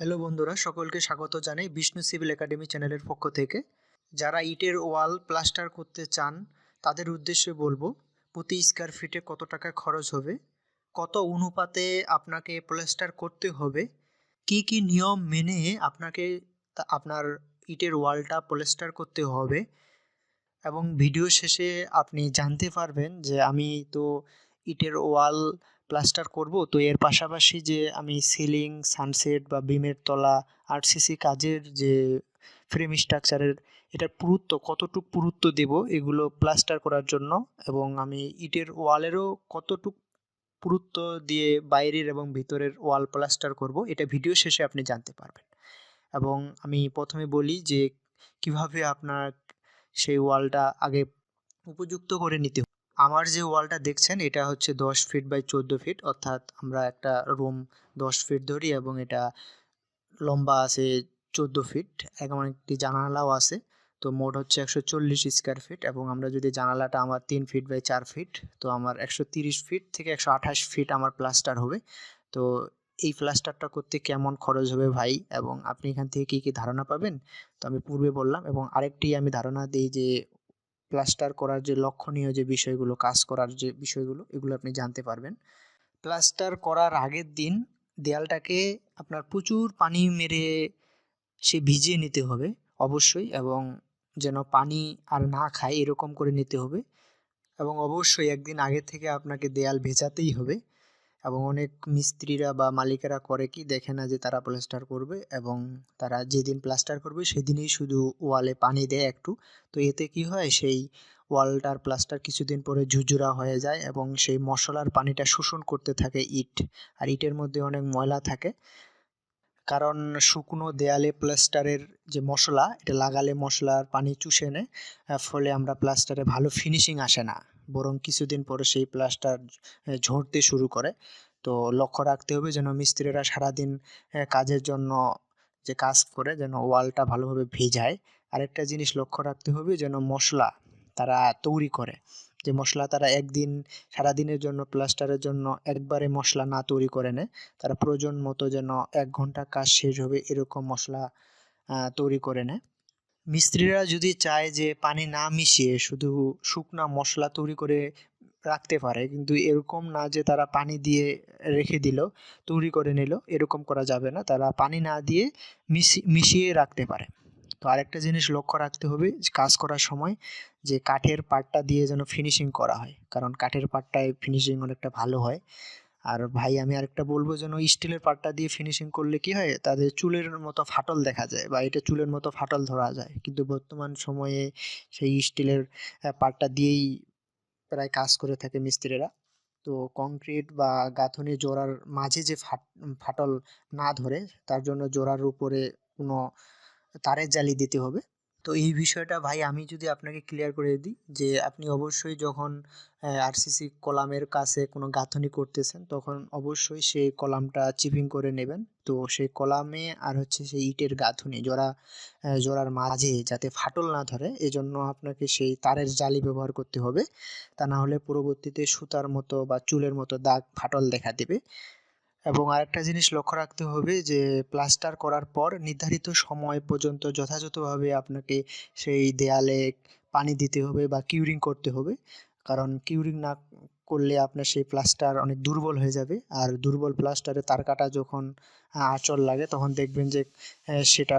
Hello বন্ধুরা, সকলকে স্বাগত জানাই বিষ্ণু সিভিল একাডেমি চ্যানেলের পক্ষ থেকে। যারা ইটের ওয়াল প্লাস্টার করতে চান, তাদের উদ্দেশ্যে বলব, প্রতি স্কোয়ার ফিটে কত টাকা খরচ হবে, কত অনুপাতে আপনাকে প্লাস্টার করতে হবে, কি কি নিয়ম মেনে আপনাকে আপনার ইটের ওয়ালটা প্লাস্টার করতে হবে, এবং ভিডিও শেষে আপনি জানতে পারবেন যে আমি তো ইটের ওয়াল প্লাস্টার করব তো এর পাশাপাশি যে আমি সিলিং, সানসেট বা বিমের তলা, আরসিসি কাজের যে ফ্রেম স্ট্রাকচারের এটার পুরুত্ব, কতটুক পুরুত্ব দেব এগুলো প্লাস্টার করার জন্য এবং আমি ইটের ওয়ালেরও কতটুক পুরুত্ব দিয়ে বাইরের এবং ভিতরের ওয়াল প্লাস্টার করব এটা ভিডিও শেষে আপনি জানতে পারবেন এবং আমি প্রথমে বলি যে কীভাবে আপনার সেই ওয়ালটা আগে উপযুক্ত করে নিতে। আমার যে ওয়ালটা দেখছেন, এটা হচ্ছে দশ ফিট বাই চোদ্দ ফিট, অর্থাৎ আমরা একটা রুম দশ ফিট ধরি এবং এটা লম্বা আছে চোদ্দ ফিট এবং একটি জানালাও আছে। তো মোট হচ্ছে একশো চল্লিশ স্কোয়ার ফিট এবং আমরা যদি জানালাটা আমার তিন ফিট বাই চার ফিট, তো আমার একশো তিরিশ ফিট থেকে একশো আঠাশ ফিট আমার প্লাস্টার হবে। তো এই প্লাস্টারটা করতে কেমন খরচ হবে ভাই? এবং আপনি এখান থেকে কী কী ধারণা পাবেন? তো আমি পূর্বে বললাম এবং আরেকটি আমি ধারণা দিই যে প্লাস্টার করার যে লক্ষণীয় যে বিষয়গুলো, কাজ করার যে বিষয়গুলো, এগুলো আপনি জানতে পারবেন। প্লাস্টার করার আগের দিন দেয়ালটাকে আপনার প্রচুর পানি মেরে সে ভিজিয়ে নিতে হবে, অবশ্যই, এবং যেন পানি আর না খায় এরকম করে নিতে হবে। এবং অবশ্যই একদিন আগে থেকে আপনাকে দেয়াল ভেজাতেই হবে। এবং অনেক মিস্ত্রিরা বা মালিকেরা করে কি, দেখে না যে তারা প্লাস্টার করবে এবং তারা যেদিন প্লাস্টার করবে সেদিনই শুধু ওয়ালে পানি দেয় একটু। তো এতে কি হয়, সেই ওয়ালটার প্লাস্টার কিছুদিন পরে ঝুরঝুরা হয়ে যায় এবং সেই মশলার পানিটা শোষণ করতে থাকে ইট, আর ইটের মধ্যে অনেক ময়লা থাকে। কারণ শুকনো দেয়ালে প্লাস্টারের যে মশলা, এটা লাগালে মশলার পানি চুষে নেয় ফলে আমরা প্লাস্টারে ভালো ফিনিশিং আসে না। বরং কিছুদিন পরে সেই প্লাস্টার ঝরতে শুরু করে। তো লক্ষ্য রাখতে হবে যেন মিস্ত্রিরা সারাদিন কাজের জন্য যে কাজ করে যেন ওয়ালটা ভালোভাবে ভেজায়। আরেকটা জিনিস লক্ষ্য রাখতে হবে যেন মশলা তারা তৈরি করে। যে মশলা তারা একদিন সারাদিনের জন্য, প্লাস্টারের জন্য একবারে মশলা না তৈরি করে নেয়, তারা প্রয়োজন মতো যেন এক ঘণ্টা কাজ শেষ হবে এরকম মশলা তৈরি করে নেয়। মিস্ত্রিরা যদি চায় যে পানি না মিশিয়ে শুধু শুকনা মশলা তৈরি করে রাখতে পারে। কিন্তু এরকম না যে তারা পানি দিয়ে রেখে দিল, তৈরি করে নিল, এরকম করা যাবে না। তারা পানি না দিয়ে মিশি, মিশিয়ে রাখতে পারে। তো আরেকটা জিনিস লক্ষ্য রাখতে হবে কাজ করার সময় যে কাঠের পাটটা দিয়ে যেন ফিনিশিং করা হয়। কারণ কাঠের পাটটায় ফিনিশিং অনেকটা ভালো হয়। আর ভাই, আমি আরেকটা বলব যেন স্টিলের পাটটা দিয়ে ফিনিশিং করলে কি হয়? তাদের চুলের মতো ফাটল দেখা যায় বা এটা চুলের মতো ফাটল ধরা যায়। কিন্তু বর্তমান সময়ে সেই স্টিলের পাটটা দিয়েই প্রায় কাজ করে থাকে মিস্ত্রিরা। তো কংক্রিট বা গাঁথনি জোড়ার মাঝে যে ফাট, ফাটল না ধরে, তার জন্য জোড়ার উপরে কোনো তারের জালি দিতে হবে। তো এই বিষয়টা ভাই আমি যদি আপনাকে ক্লিয়ার করে দিই যে আপনি অবশ্যই যখন আরসিসি কলামের কাছে কোনো গাঁথনি করতেছেন তখন অবশ্যই সেই কলামটা চিপিং করে নেবেন। তো সেই কলামে আর হচ্ছে সেই ইটের গাঁথনি, জোড়া জোড়ার মাঝে যাতে ফাটল না ধরে এজন্য আপনাকে সেই তারের জালি ব্যবহার করতে হবে। তা না হলে পরবর্তীতে সুতার মতো বা চুলের মতো দাগ, ফাটল দেখা দেবে। এবং আরেকটা জিনিস লক্ষ্য রাখতে হবে যে প্লাস্টার করার পর নির্ধারিত সময় পর্যন্ত যথাযথভাবে আপনাকে সেই দেয়ালে পানি দিতে হবে বা কিউরিং করতে হবে। কারণ কিউরিং না করলে আপনার সেই প্লাস্টার অনেক দুর্বল হয়ে যাবে। আর দুর্বল প্লাস্টারে তার কাটা যখন আঁচড় লাগে তখন দেখবেন যে সেটা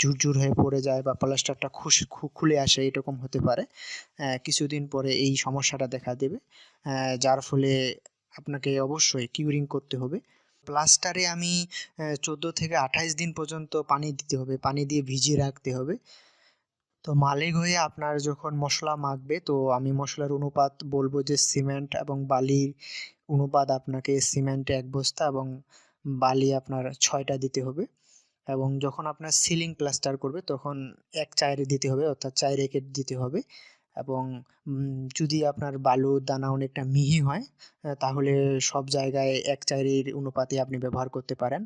ঝুরঝুর হয়ে পড়ে যায় বা প্লাস্টারটা খুশ খুলে আসে এরকম হতে পারে। কিছুদিন পরে এই সমস্যাটা দেখা দেবে। যার ফলে আপনাকে অবশ্যই কিউরিং করতে হবে। প্লাস্টারে আমি চোদ্দ থেকে আঠাইশ দিন পর্যন্ত পানি দিতে হবে, পানি দিয়ে ভিজিয়ে রাখতে হবে। তো মালিক হয়ে আপনার যখন মশলা মাখবে, তো আমি মশলার অনুপাত বলব যে সিমেন্ট এবং বালির অনুপাত আপনাকে সিমেন্টে এক বস্তা এবং বালি আপনার ছয়টা দিতে হবে। এবং যখন আপনার সিলিং প্লাস্টার করবে, তখন এক চায়ের দিতে হবে, অর্থাৎ চায়ের একের দিতে হবে। এবং যদি আপনার বালুর দানা অনেকটা মিহি হয় তাহলে সব জায়গায় এক চায়ের অনুপাতে আপনি ব্যবহার করতে পারেন।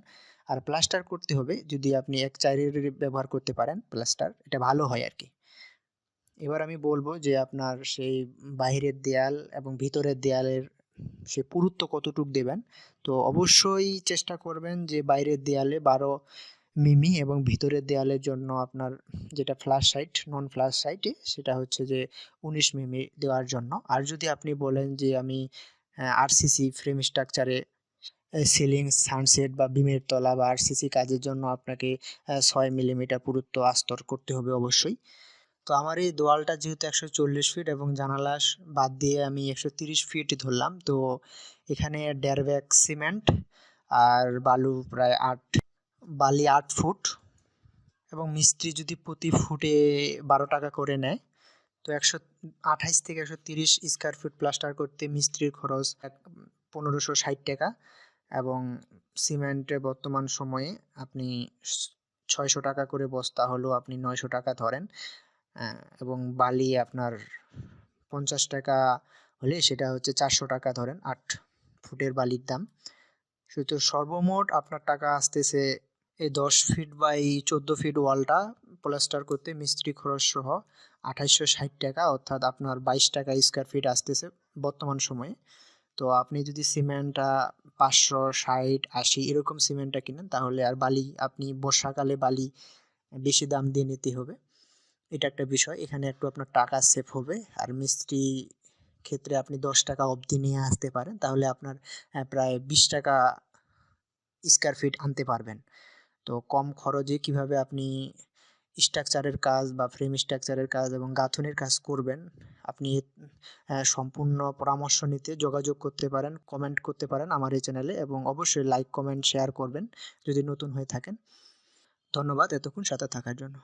আর প্লাস্টার করতে হবে, যদি আপনি এক চায়ের ব্যবহার করতে পারেন প্লাস্টার, এটা ভালো হয় আর কি। এবার আমি বলব যে আপনার সেই বাইরের দেয়াল এবং ভিতরের দেয়ালের সে পুরুত্ব কতটুক দেবেন, তো অবশ্যই চেষ্টা করবেন যে বাইরের দেয়ালে বারো মিমি এবং ভিতরের দেয়ালের জন্য আপনার যেটা ফ্ল্যাশ সাইট নন ফ্ল্যাশ সাইটে সেটা হচ্ছে যে উনিশ মিমি দেওয়ার জন্য। আর যদি আপনি বলেন যে আমি আরসিসি ফ্রেম স্ট্রাকচারে সিলিং সানসেট বা বিমের তলা বা আরসিসি কাজের জন্য আপনাকে ছয় মিলিমিটার পুরুত্ব আস্তর করতে হবে অবশ্যই। তো আমার এই দেওয়ালটা যেহেতু একশো চল্লিশ ফিট এবং জানালা বাদ দিয়ে আমি একশো তিরিশ ফিট ধরলাম, তো এখানে ব্যাগ সিমেন্ট আর বালু প্রায় আট বালি আট ফুট এবং মিস্ত্রি যদি প্রতি ফুটে বারো টাকা করে নেয়, তো একশো আঠাইশ থেকে একশো তিরিশ স্কোয়ার ফুট প্লাস্টার করতে মিস্ত্রির খরচ পনেরোশো ষাট টাকা এবং সিমেন্টে বর্তমান সময়ে আপনি ছয়শো টাকা করে বস্তা হলেও আপনি নয়শো টাকা ধরেন এবং বালি আপনার পঞ্চাশ টাকা হলে সেটা হচ্ছে চারশো টাকা ধরেন আট ফুটের বালির দাম। সেহেতু সর্বমোট আপনার টাকা আসতেছে এই দশ ফিট বাই চোদ্দ ফিট ওয়ালটা প্লাস্টার করতে মিস্ত্রি খরচ সহ আঠাইশশো ষাট টাকা, অর্থাৎ আপনার বাইশ টাকা স্কোয়ার ফিট আসতেছে বর্তমান সময়ে। তো আপনি যদি সিমেন্টটা পাঁচশো ষাট, আশি এরকম সিমেন্টটা কিনেন, তাহলে আর বালি, আপনি বর্ষাকালে বালি বেশি দাম দিয়ে নিতে হবে। এটা একটা বিষয়। এখানে একটু আপনার টাকা সেভ হবে। আর মিস্ত্রি ক্ষেত্রে আপনি দশ টাকা অবধি নিয়ে আসতে পারেন, তাহলে আপনার প্রায় বিশ টাকা স্কোয়ার ফিট আনতে পারবেন। তো কম খরচে কীভাবে আপনি স্ট্রাকচারের কাজ বা ফ্রেম স্ট্রাকচারের কাজ এবং গাঁথনের কাজ করবেন? আপনি সম্পূর্ণ পরামর্শ নিতে যোগাযোগ করতে পারেন কমেন্ট করতে পারেন আমার এই চ্যানেলে এবং অবশ্যই লাইক কমেন্ট শেয়ার করবেন যদি নতুন হয়ে থাকেন। ধন্যবাদ, এতক্ষণ সাথে থাকার জন্য।